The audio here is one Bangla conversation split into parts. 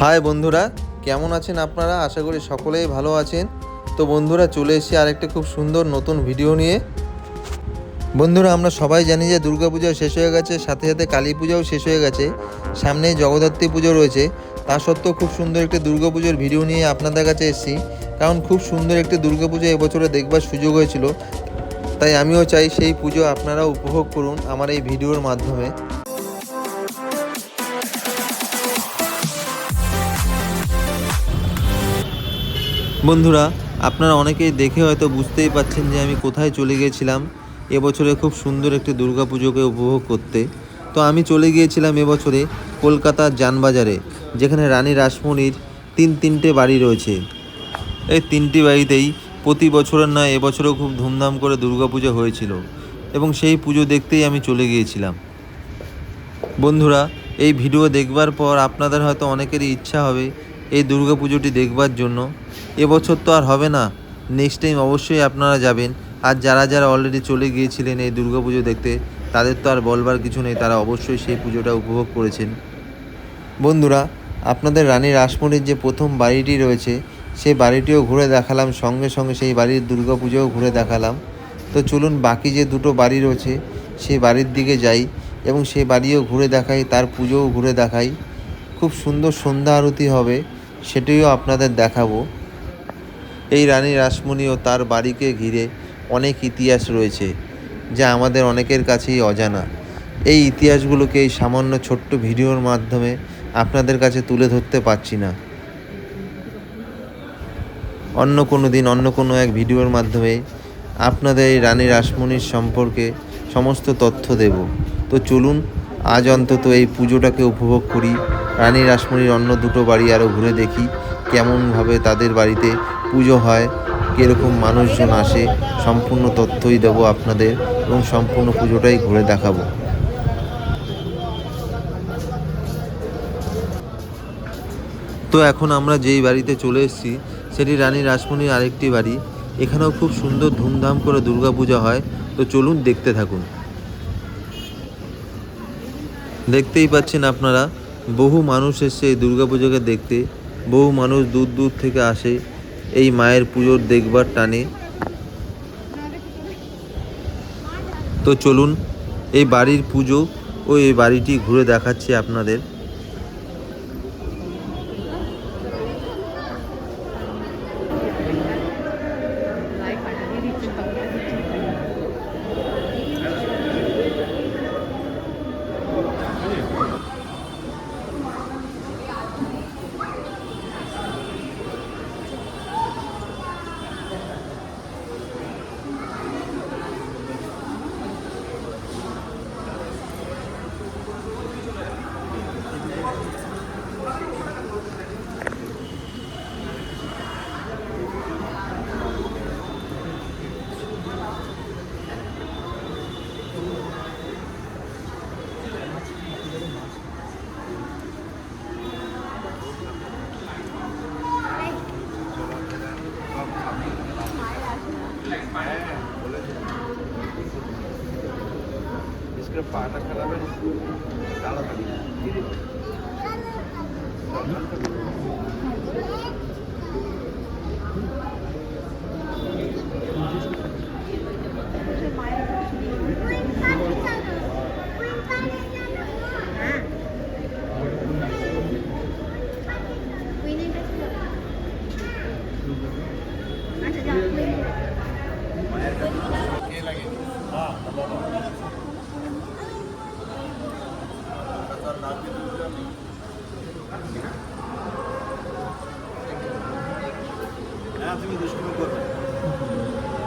হাই বন্ধুরা, কেমন আছেন আপনারা? আশা করি সকলেই ভালো আছেন। তো বন্ধুরা, চলে এসেছি আরেকটা খুব সুন্দর নতুন ভিডিও নিয়ে। বন্ধুরা, আমরা সবাই জানি যে দুর্গাপূজা শেষ হয়ে গেছে, সাথে সাথে কালী পূজাও শেষ হয়ে গেছে। সামনেই জগদ্ধাত্রী পুজো রয়েছে। তা সত্ত্বেও খুব সুন্দর একটি দুর্গাপুজোর ভিডিও নিয়ে আপনাদের কাছে এসেছি। কারণ খুব সুন্দর একটি দুর্গাপুজো এবছরে দেখবার সুযোগ হয়েছিল। তাই আমিও চাই সেই পুজো আপনারা উপভোগ করুন আমার এই ভিডিওর মাধ্যমে। বন্ধুরা, আপনারা অনেকেই দেখে হয়তো বুঝতেই পাচ্ছেন যে আমি কোথায় চলে গিয়েছিলাম এবছরে খুব সুন্দর একটি দুর্গাপুজোকে উপভোগ করতে। তো আমি চলে গিয়েছিলাম এবছরে কলকাতার যানবাজারে, যেখানে রানী রাসমণির তিন তিনটে বাড়ি রয়েছে। এই তিনটি বাড়িতেই প্রতি বছরের নয় এবছরও খুব ধুমধাম করে দুর্গাপুজো হয়েছিল এবং সেই পুজো দেখতেই আমি চলে গিয়েছিলাম। বন্ধুরা, এই ভিডিও দেখবার পর আপনাদের হয়তো অনেকেরই ইচ্ছা হবে এই দুর্গাপুজোটি দেখবার জন্য। এবছর তো আর হবে না। নেক্সট টাইম অবশ্যই আপনারা যাবেন। আর যারা যারা অলরেডি চলে গিয়েছিলেন এই দুর্গাপুজো দেখতে, তাদের তো আর বলবার কিছু নেই, তারা অবশ্যই সেই পুজোটা উপভোগ করেছেন। বন্ধুরা, আপনাদের রানী রাসমণির যে প্রথম বাড়িটি রয়েছে, সেই বাড়িটিও ঘুরে দেখালাম, সঙ্গে সঙ্গে সেই বাড়ির দুর্গাপুজোও ঘুরে দেখালাম। তো চলুন, বাকি যে দুটো বাড়ি রয়েছে, সেই বাড়ির দিকে যাই এবং সেই বাড়িও ঘুরে দেখাই, তার পুজোও ঘুরে দেখাই। খুব সুন্দর সন্ধ্যা আরতি হবে, সেটিও আপনাদের দেখাবো। এই রানী রাসমণি ও তার বাড়িকে ঘিরে অনেক ইতিহাস রয়েছে, যা আমাদের অনেকের কাছেই অজানা। এই ইতিহাসগুলোকে এই সামান্য ছোট্ট ভিডিওর মাধ্যমে আপনাদের কাছে তুলে ধরতে পারছি না। অন্য কোনো দিন, অন্য কোনো এক ভিডিওর মাধ্যমে আপনাদের এই রানী রাসমণির সম্পর্কে সমস্ত তথ্য দেব। তো চলুন, আজ অন্তত এই পুজোটাকে উপভোগ করি। রানী রাসমণির অন্য দুটো বাড়ি আরও ঘুরে দেখি কেমনভাবে তাদের বাড়িতে পুজো হয়, কীরকম মানুষজন আসে, সম্পূর্ণ তথ্যই দেব আপনাদের এবং সম্পূর্ণ পুজোটাই ঘুরে দেখাবো। তো এখন আমরা যেই বাড়িতে চলে এসেছি, সেটি রানী রাসমণির আরেকটি বাড়ি। এখানেও খুব সুন্দর ধুমধাম করে দুর্গাপূজা হয়। তো চলুন দেখতে থাকুন। দেখতেই পাচ্ছেন আপনারা, বহু মানুষ এসছে এই দুর্গাপুজোকে দেখতে। বহু মানুষ দূর দূর থেকে আসে, এই মায়ের পুজোর দেখবার টানে। তো চলুন, এই বাড়ির পুজো ও এই বাড়িটি ঘুরে দেখাচ্ছি আপনাদের। इसका पाटा खराब है काला হ্যাঁ তুমি দুষ্টুমি করবে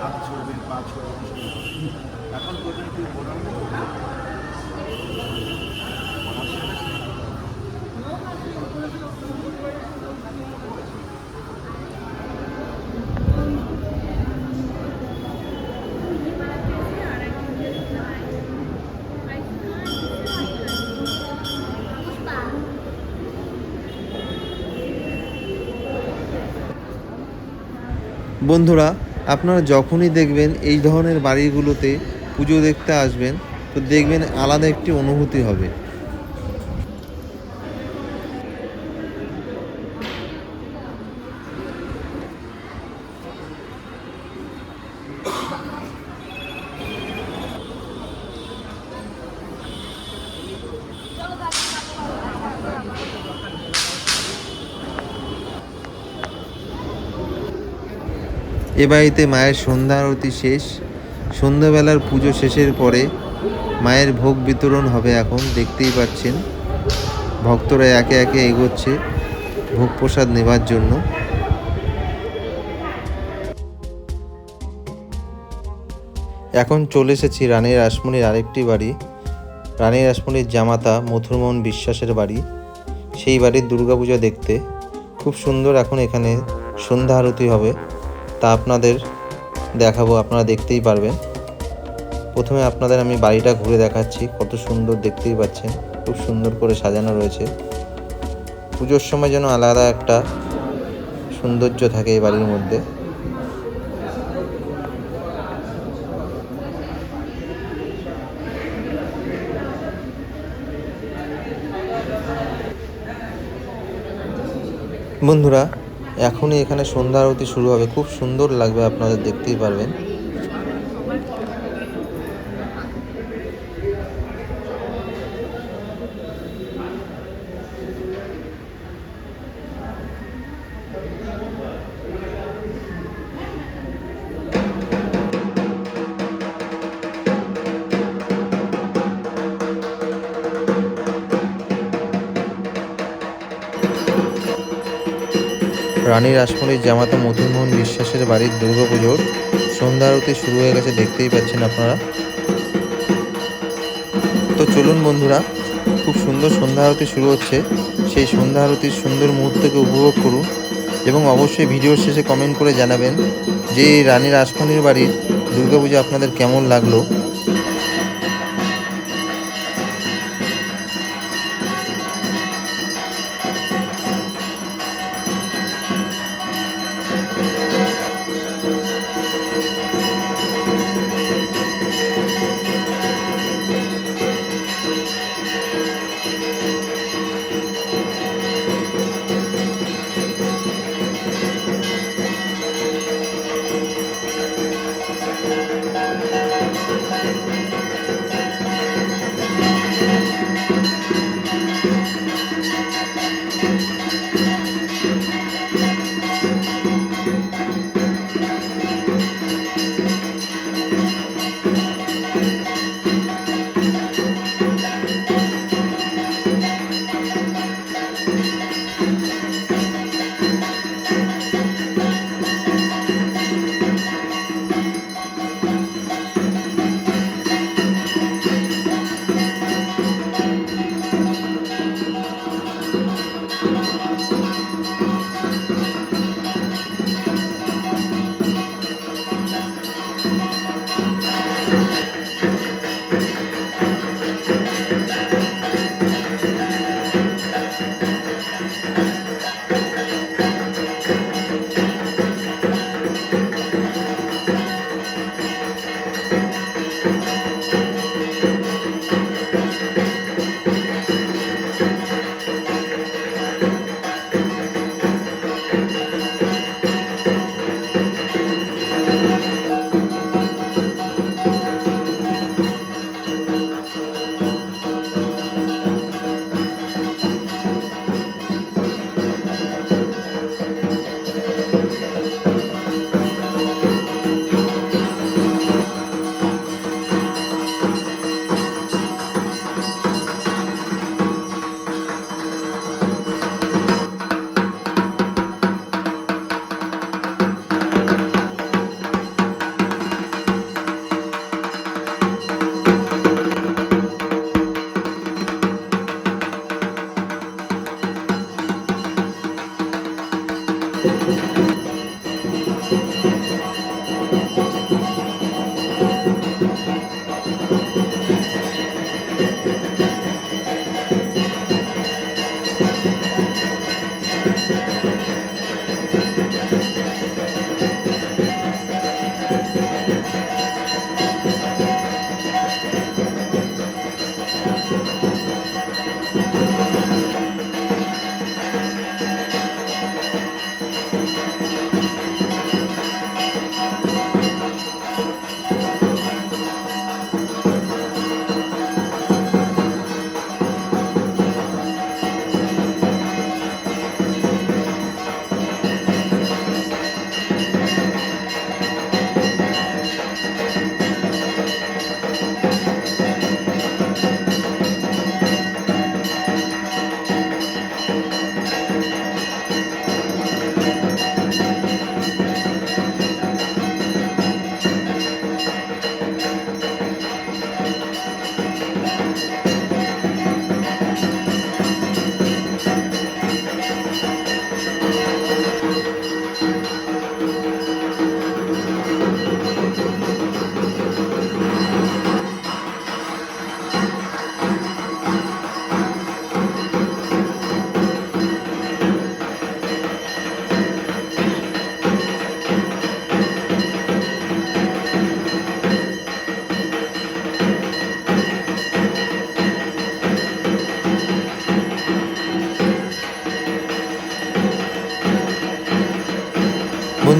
হাত ছড়বে পা ছড়বে দুষ্টুমি করবে। এখন করবেন তুই বোনার বন্ধুরা, আপনারা যখনই দেখবেন এই ধরনের বাড়িগুলোতে পুজো দেখতে আসবেন, তো দেখবেন আলাদা একটি অনুভূতি হবে। এ বাড়িতে মায়ের সন্ধ্যা আরতি শেষ। সন্ধ্যাবেলার পুজো শেষের পরে মায়ের ভোগ বিতরণ হবে এখন, দেখতেই পাচ্ছেন। ভক্তরা একে একে এগোচ্ছে ভোগ প্রসাদ নেবার জন্য। এখন চলে এসেছি রানীর রাসমণির আরেকটি বাড়ি। রানীর রাসমণির জামাতা মথুরমোহন বিশ্বাসের বাড়ি। সেই বাড়ির দুর্গাপূজা দেখতে। খুব সুন্দর এখন এখানে সন্ধ্যা আরতি হবে। তা আপনাদের দেখাবো, আপনারা দেখতেই পারবেন। প্রথমে আপনাদের আমি বাড়িটা ঘুরে দেখাচ্ছি, কত সুন্দর দেখতেই পাচ্ছেন, খুব সুন্দর করে সাজানো রয়েছে। পুজোর সময় যেন আলাদা একটা সৌন্দর্য থাকে এই বাড়ির মধ্যে। বন্ধুরা এখনই এখানে সন্ধ্যা আরতি শুরু হবে। খুব সুন্দর লাগবে আপনাদের দেখতেই পারবেন। রানী রাসমণির জামাতা মধুমোহন বিশ্বাসের বাড়ির দুর্গাপুজোর সন্ধ্যা আরতি শুরু হয়ে গেছে, দেখতেই পাচ্ছেন আপনারা। তো চলুন বন্ধুরা, খুব সুন্দর সন্ধ্যা আরতি শুরু হচ্ছে। সেই সন্ধ্যা আরতির সুন্দর মুহূর্তকে উপভোগ করুন এবং অবশ্যই ভিডিওর শেষে কমেন্ট করে জানাবেন যে রানী রাসমণির বাড়ির দুর্গাপুজো আপনাদের কেমন লাগল।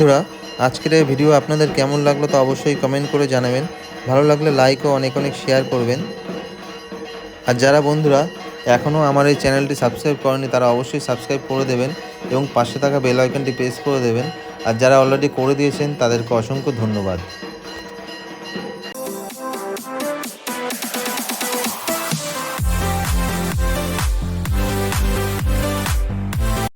বন্ধুরা, আজকের এই ভিডিও আপনাদের কেমন লাগল তা অবশ্যই কমেন্ট করে জানাবেন। ভালো লাগলে লাইক ও অনেক অনেক শেয়ার করবেন। আর যারা বন্ধুরা এখনও আমার এই চ্যানেলটি সাবস্ক্রাইব করেনি, তারা অবশ্যই সাবস্ক্রাইব করে দেবেন এবং পাশে থাকা বেল আইকনটি প্রেস করে দেবেন। আর যারা অলরেডি করে দিয়েছেন, তাদেরকে অসংখ্য ধন্যবাদ।